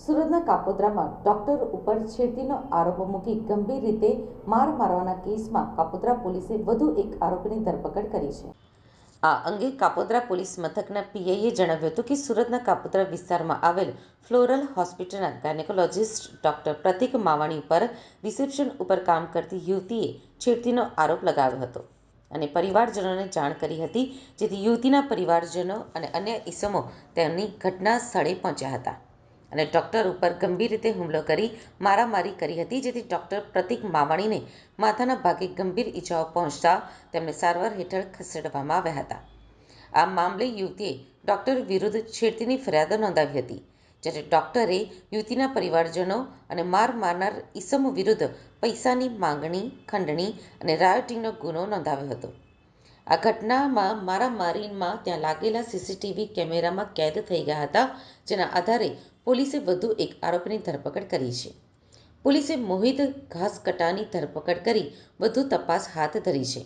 સુરતના કાપોદ્રામાં ડોક્ટર ઉપર છેડતીનો આરોપ મૂકી ગંભીર રીતે માર મારવાના કેસમાં કાપોદ્રા પોલીસે વધુ એક આરોપીની ધરપકડ કરી છે. આ અંગે કાપોદ્રા પોલીસ મથકના પીઆઈએ જણાવ્યું હતું કે સુરતના કાપોદ્રા વિસ્તારમાં આવેલ ફ્લોરલ હોસ્પિટલના ગાયનેકોલોજિસ્ટ ડોક્ટર પ્રતિક માવાણી ઉપર રિસેપ્શન ઉપર કામ કરતી યુવતીએ છેડતીનો આરોપ લગાવ્યો હતો અને પરિવારજનોને જાણ કરી હતી જેથી યુવતીના પરિવારજનો અને અન્ય ઈસમો તેમની ઘટના સ્થળે પહોંચ્યા હતા. અને ડૉક્ટર ઉપર ગંભીર રીતે હુમલો કરી મારામારી કરી હતી, જેથી ડૉક્ટર પ્રતિક માવાણીને માથાના ભાગે ગંભીર ઈજાઓ પહોંચતા તેમને સારવાર હેઠળ ખસેડવામાં આવ્યા હતા. આ મામલે યુવતીએ ડૉક્ટર વિરુદ્ધ છેડતીની ફરિયાદ નોંધાવી હતી, જ્યારે ડૉક્ટરે યુવતીના પરિવારજનો અને માર મારનાર ઈસમ વિરુદ્ધ પૈસાની માંગણી, ખંડણી અને રાયોટિંગનો ગુનો નોંધાવ્યો હતો. આ ઘટનામાં મારામારીમાં ત્યાં લાગેલા સીસીટીવી કેમેરામાં કેદ થઈ ગયા હતા, જેના આધારે પોલીસે વધુ એક આરોપીની ધરપકડ કરી છે. પોલીસે મોહિત ઘાસકટાની ધરપકડ કરી વધુ તપાસ હાથ ધરી છે.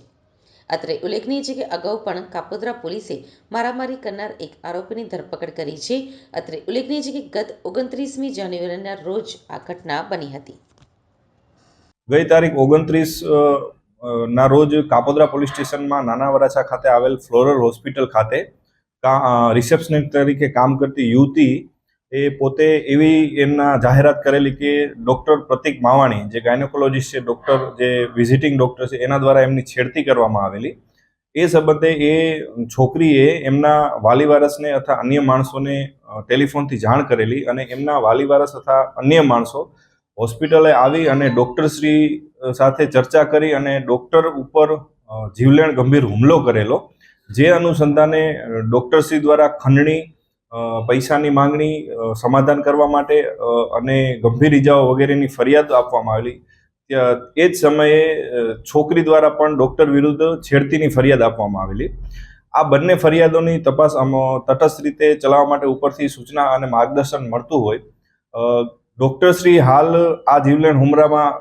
અત્રે ઉલ્લેખનીય છે કે અગાઉ પણ કાપોદ્રા પોલીસે મારામારી કરનાર એક આરોપીની ધરપકડ કરી છે. અત્રે ઉલ્લેખનીય છે કે ગત ઓગણત્રીસમી જાન્યુઆરીના રોજ આ ઘટના બની હતી. ગઈ તારીખ ઓગણત્રીસ ના રોજ કાપોદ્રા પોલીસ સ્ટેશનમાં નાના વરાછા ખાતે આવેલ ફ્લોરલ હોસ્પિટલ ખાતે રિસેપ્શનિસ્ટ તરીકે કામ કરતી યુવતી એ પોતે એવી એમના જાહેરાત કરેલી કે ડૉક્ટર પ્રતિક માવાણી, જે ગાયનેકોલોજીસ્ટ છે, ડૉક્ટર, જે વિઝિટિંગ ડૉક્ટર છે, એના દ્વારા એમની છેડતી કરવામાં આવેલી. એ સંબંધે એ છોકરીએ એમના વાલીવારસને અથવા અન્ય માણસોને ટેલિફોનથી જાણ કરેલી અને એમના વાલીવારસ અથવા અન્ય માણસો હોસ્પિટલે આવી અને ડૉક્ટરશ્રી સાથે ચર્ચા કરી અને ડૉક્ટર ઉપર જીવલેણ ગંભીર હુમલો કરેલો. જે અનુસંધાને ડૉક્ટરશ્રી દ્વારા ખંડણી પૈસાની માંગણી સમાધાન કરવા માટે અને ગંભીર ઇજાઓ વગેરેની ફરિયાદ આપવામાં આવેલી. એ જ સમયે છોકરી દ્વારા પણ ડૉક્ટર વિરુદ્ધ છેડતીની ફરિયાદ આપવામાં આવેલી. આ બંને ફરિયાદોની તપાસ તટસ્થ રીતે ચલાવવા માટે ઉપરથી સૂચના અને માર્ગદર્શન મળતું હોય. ડૉક્ટરશ્રી હાલ આ જીવલેણ હુમરામાં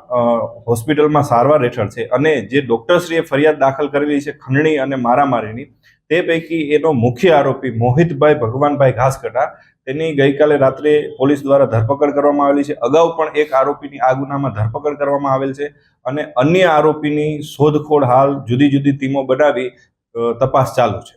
હોસ્પિટલમાં સારવાર હેઠળ છે અને જે ડૉક્ટરશ્રીએ ફરિયાદ દાખલ કરેલી છે ખંડણી અને મારામારીની, તે પૈકી એનો મુખ્ય આરોપી મોહિતભાઈ ભગવાનભાઈ ઘાસકટા, તેની ગઈકાલે રાત્રે પોલીસ દ્વારા ધરપકડ કરવામાં આવેલી છે. અગાઉ પણ એક આરોપીની આ ગુનામાં ધરપકડ કરવામાં આવેલ છે અને અન્ય આરોપીની શોધખોળ હાલ જુદી જુદી ટીમો બનાવી તપાસ ચાલુ છે.